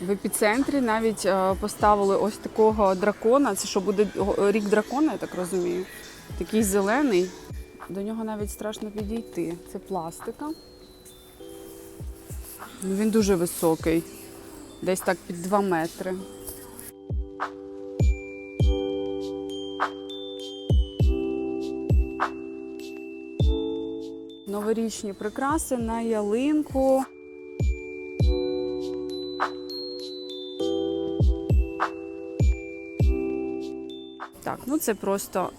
В епіцентрі навіть е, поставили ось такого дракона. Це що буде рік дракона, я так розумію. Такий зелений. До нього навіть страшно підійти. Це пластика. Ну, Він дуже високий. Десь так під 2 метри. Новорічні прикраси на ялинку. Так, ну це просто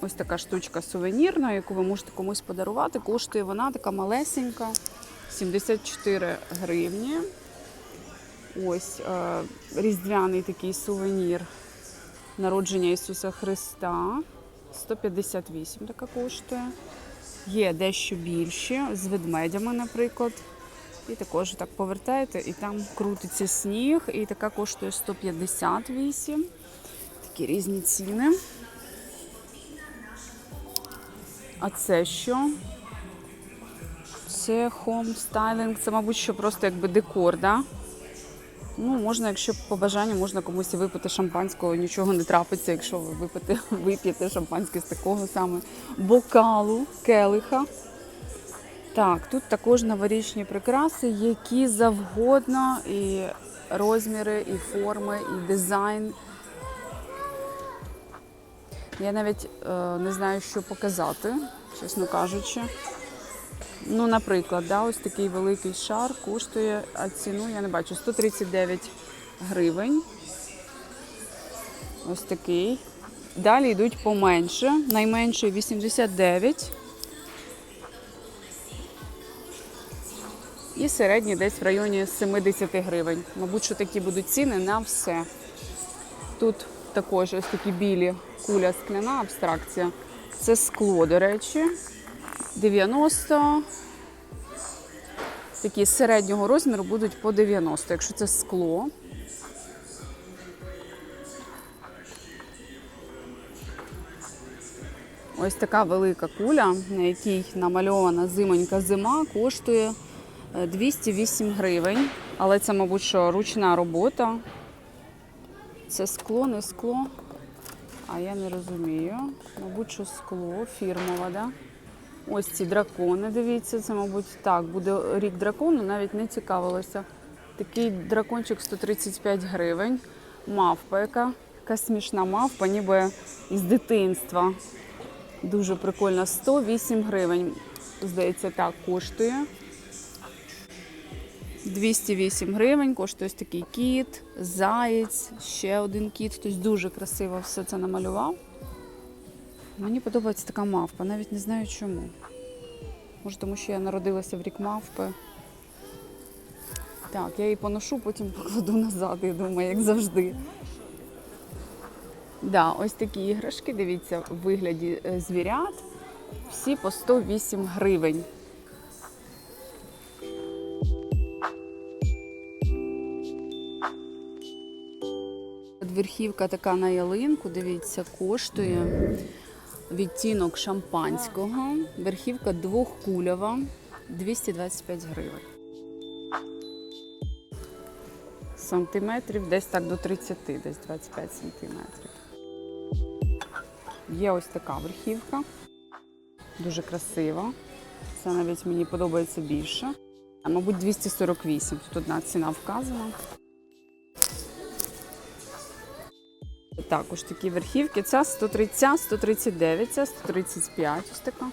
ось така штучка сувенірна, яку ви можете комусь подарувати. Коштує вона така малесенька, 74 гривні. Ось е, різдвяний такий сувенір народження Ісуса Христа. 158 така коштує. Є дещо більші, з ведмедями, наприклад. І також так повертаєте, і там крутиться сніг, і така коштує 158. Такі різні ціни. А це що? Це home styling, це, мабуть, що просто якби декор, да? Ну, можна, якщо по бажанню, можна комусь випити шампанського, нічого не трапиться, якщо ви випите, вип'єте шампанське з такого саме бокалу, келиха. Так, тут також новорічні прикраси, які завгодно, і розміри, і форми, і дизайн. Я навіть е, не знаю, що показати, чесно кажучи. Ну, наприклад, да, ось такий великий шар коштує, а ціну я не бачу, 139 гривень. Ось такий. Далі йдуть поменше. Найменший 89. І середній десь в районі 70 гривень. Мабуть, що такі будуть ціни на все. Тут також ось такі білі куля скляна абстракція. Це скло, до речі. 90. Такі середнього розміру будуть по 90, якщо це скло. Ось така велика куля, на якій намальована зимонька зима, коштує е, 208 гривень. Але це, мабуть, що ручна робота. Це скло, не скло. А я не розумію. Мабуть, що скло, фірмове, да? Ось ці дракони, дивіться, це, мабуть, так, буде рік дракону, навіть не цікавилася. Такий дракончик 135 гривень. Мавпа, яка, яка смішна мавпа, ніби із дитинства. Дуже прикольно. 108 гривень, здається, так коштує. 208 гривень коштує ось такий кіт, заєць, ще один кіт. Хтось дуже красиво все це намалював. Мені подобається така мавпа, навіть не знаю чому. Може, тому що я народилася в рік мавпи. Так, я її поношу, потім покладу назад, я думаю, як завжди. Да, ось такі іграшки, дивіться, в вигляді е, звірят. Всі по 108 гривень. Верхівка така на ялинку, дивіться, коштує відтінок шампанського. Верхівка двохкульова, 225 гривень. Сантиметрів десь так до 30, десь 25 сантиметрів. Є ось така верхівка, дуже красива. Це навіть мені подобається більше. Мабуть, 248. Тут одна ціна вказана. Також такі верхівки. Ця 130, 139, ця 135 ось така.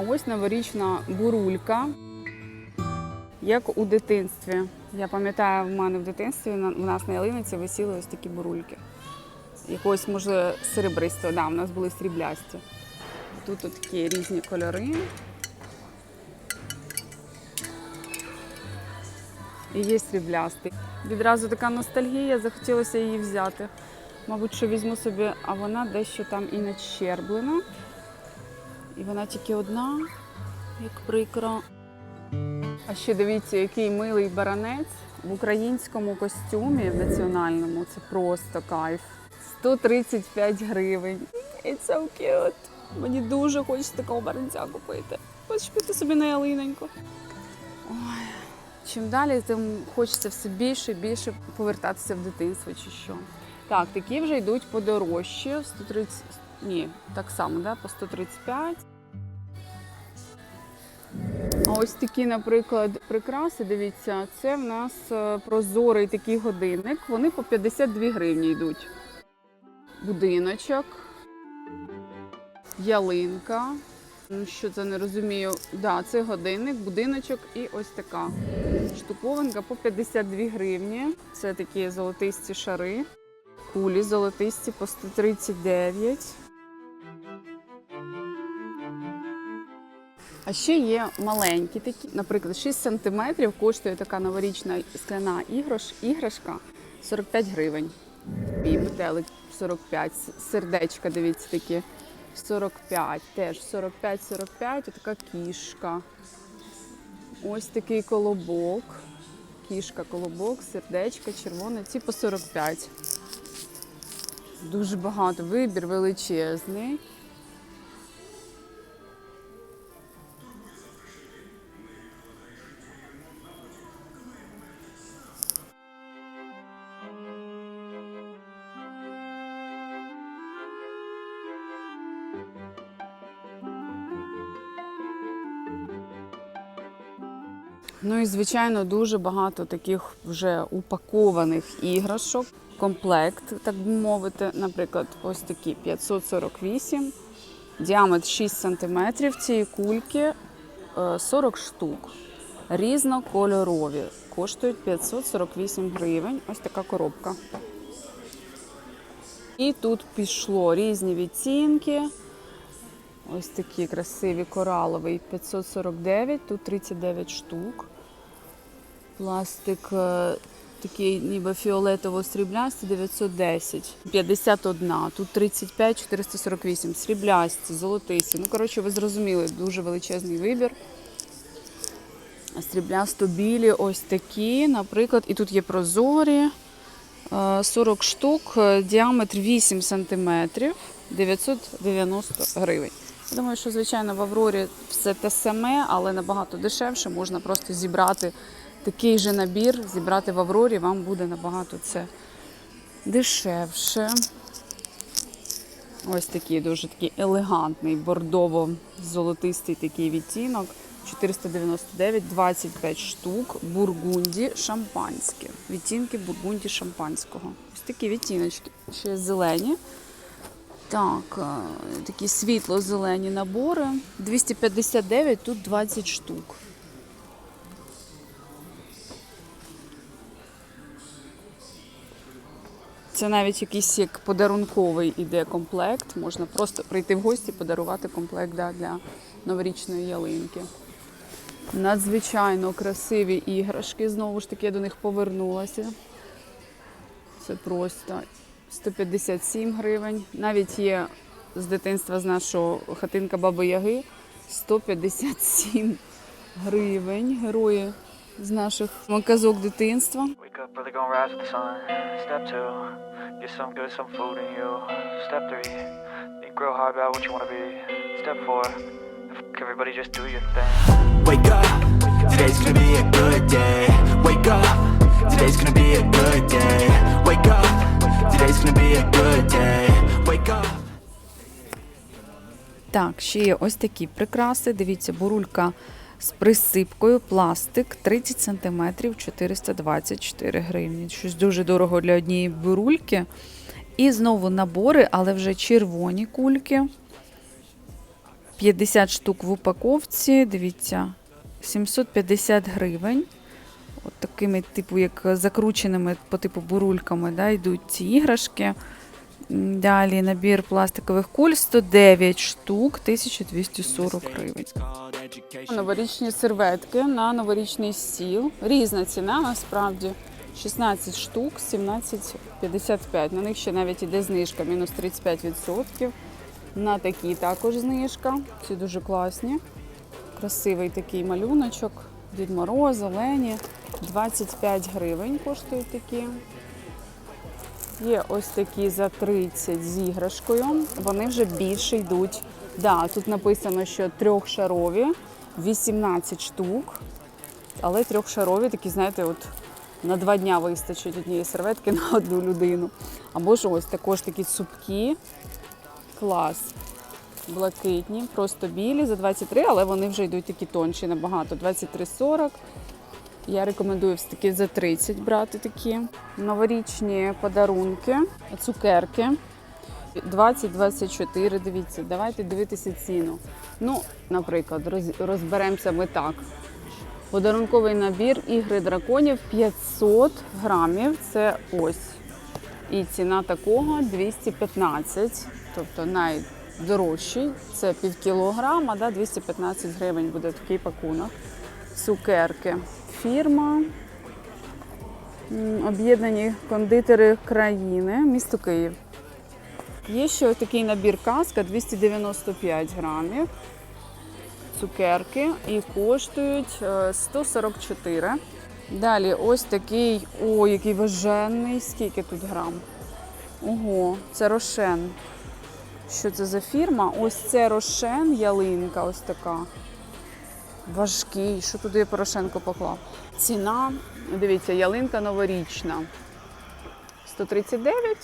Ось новорічна бурулька, як у дитинстві. Я пам'ятаю, в мене в дитинстві в нас на ялиниці висіли ось такі бурульки. Якогось, може, серебристого, да, у нас були сріблясті. Тут такі різні кольори. І є сріблястий. Відразу така ностальгія, захотілося її взяти. Мабуть, що візьму собі, а вона дещо там і начерблена. І вона тільки одна, як прикро. А ще дивіться, який милий баранець в українському костюмі в національному. Це просто кайф. 135 гривень. It's so cute. Мені дуже хочеться такого баранця купити. Хочу піти собі на ялиненьку. Ой. Чим далі, тим хочеться все більше і більше повертатися в дитинство чи що. Так, такі вже йдуть подорожчі. 130, ні, так само, да, по 135. А ось такі, наприклад, прикраси, дивіться, це в нас е, прозорий такий годинник. Вони по 52 гривні йдуть. Будиночок, ялинка. Ну, що це не розумію. Да, це годинник, будиночок і ось така штуковинка по 52 гривні. Це такі золотисті шари. Кулі золотисті по 139. А ще є маленькі такі, наприклад, 6 см коштує така новорічна скляна ігрош, іграшка 45 гривень. І метелик 45, сердечка, дивіться, такі 45, теж 45-45, отака кішка. Ось такий колобок. Кішка, колобок, сердечка, червоне, ці по 45. Дуже багато, вибір величезний. Ну і звичайно дуже багато таких вже упакованих іграшок. Комплект, так би мовити, наприклад, ось такі 548, діаметр 6 см цієї кульки е, 40 штук. Різнокольорові. Коштують 548 гривень. Ось така коробка. І тут пішло різні відцінки. Ось такі красиві кораловий 549, тут 39 штук. Пластик е, такий ніби фіолетово-сріблястий 910. 51, тут 35, 448. Сріблясті, золотисті. Ну, коротше, ви зрозуміли, дуже величезний вибір. Сріблясто-білі ось такі, наприклад, і тут є прозорі. е, 40 штук, е, діаметр 8 см, 990 гривень. Я думаю, що, звичайно, в Аврорі все те саме, але набагато дешевше. Можна просто зібрати такий же набір, зібрати в Аврорі, вам буде набагато це дешевше. Ось такий дуже такий елегантний, бордово-золотистий такий відтінок. 499, 25 штук, бургунді, шампанське. Відтінки бургунді шампанського. Ось такі відтіночки. Ще зелені. Так, е, такі світло-зелені набори. 259, тут 20 штук. Це навіть якийсь як подарунковий іде комплект. Можна просто прийти в гості, подарувати комплект да, для новорічної ялинки. Надзвичайно красиві іграшки. Знову ж таки, я до них повернулася. Це просто 157 гривень. Навіть є з дитинства з нашого хатинка Баби Яги 157 гривень. Герої з наших казок дитинства. Everybody just do your thing. Wake up, today's gonna be a good day. Wake up, today's gonna be a good day. Wake up, today's gonna be a good day. Wake up. Так, ще є ось такі прикраси. Дивіться, бурулька з присипкою, пластик 30 см, 424 гривні. Щось дуже дорого для однієї бурульки. І знову набори, але вже червоні кульки. 50 штук в упаковці. Дивіться, 750 гривень. От такими, типу, як закрученими по типу бурульками, да, йдуть ці іграшки. Далі набір пластикових куль 109 штук, 1240 гривень. Новорічні серветки на новорічний стіл. Різна ціна насправді. 16 штук, 17,55. На них ще навіть іде знижка, мінус 35%. На такі також знижка. Ці дуже класні. Красивий такий малюночок. Дід Мороз, Олені. 25 гривень коштують такі. Є ось такі за 30 з іграшкою. Вони вже більше йдуть. Да, тут написано, що трьохшарові, 18 штук. Але трьохшарові такі, знаєте, от на два дня вистачить однієї серветки на одну людину. Або ж ось також такі цупкі. Клас. Блакитні, просто білі за 23, але вони вже йдуть такі тонші набагато. 23,40. Я рекомендую таки за 30 брати такі. Новорічні подарунки, цукерки. 20-24, дивіться, давайте дивитися ціну. Ну, наприклад, розберемося ми так. Подарунковий набір ігри драконів 500 грамів. Це ось. І ціна такого 215, тобто найдорожчий. Це пів кілограма, да, 215 гривень буде такий пакунок. Цукерки. Фірма. Об'єднані кондитери країни, місто Київ. Є ще такий набір казка 295 грамів. Цукерки і коштують е, 144. Далі ось такий, о, який важенний. Скільки тут грам? Ого, це рошен. Що це за фірма? Ось це рошен, ялинка, ось така. Важкий. Що туди Порошенко поклав? Ціна, дивіться, ялинка новорічна. 139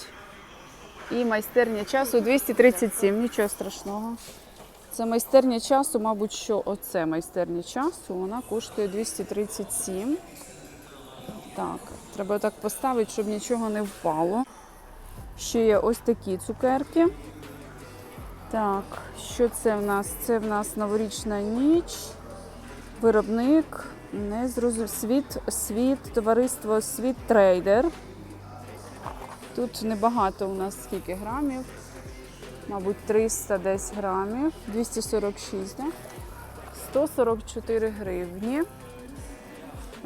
і майстерня часу 237. Нічого страшного. Це майстерня часу, мабуть, що оце майстерня часу, вона коштує 237. Так, треба так поставити, щоб нічого не впало. Ще є ось такі цукерки. Так, що це в нас? Це в нас новорічна ніч. Виробник не зрозумів. Світ, світ, товариство Світ Трейдер. Тут небагато у нас скільки грамів. Мабуть, 300 десь грамів. 246, да? 144 гривні.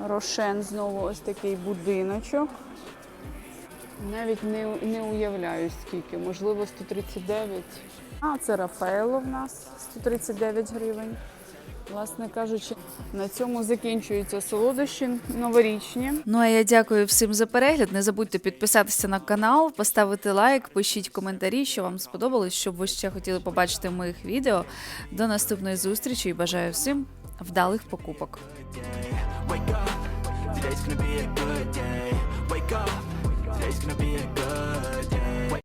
Рошен знову ось такий будиночок. Навіть не, не уявляю скільки, можливо, 139. А, це Рафаело в нас 139 гривень. Власне кажучи, на цьому закінчуються солодощі новорічні. Ну а я дякую всім за перегляд. Не забудьте підписатися на канал, поставити лайк, пишіть коментарі, що вам сподобалось, що б ви ще хотіли побачити моїх відео. До наступної зустрічі і бажаю всім вдалих покупок. Today's gonna be a good day. Wake up, today's gonna be a good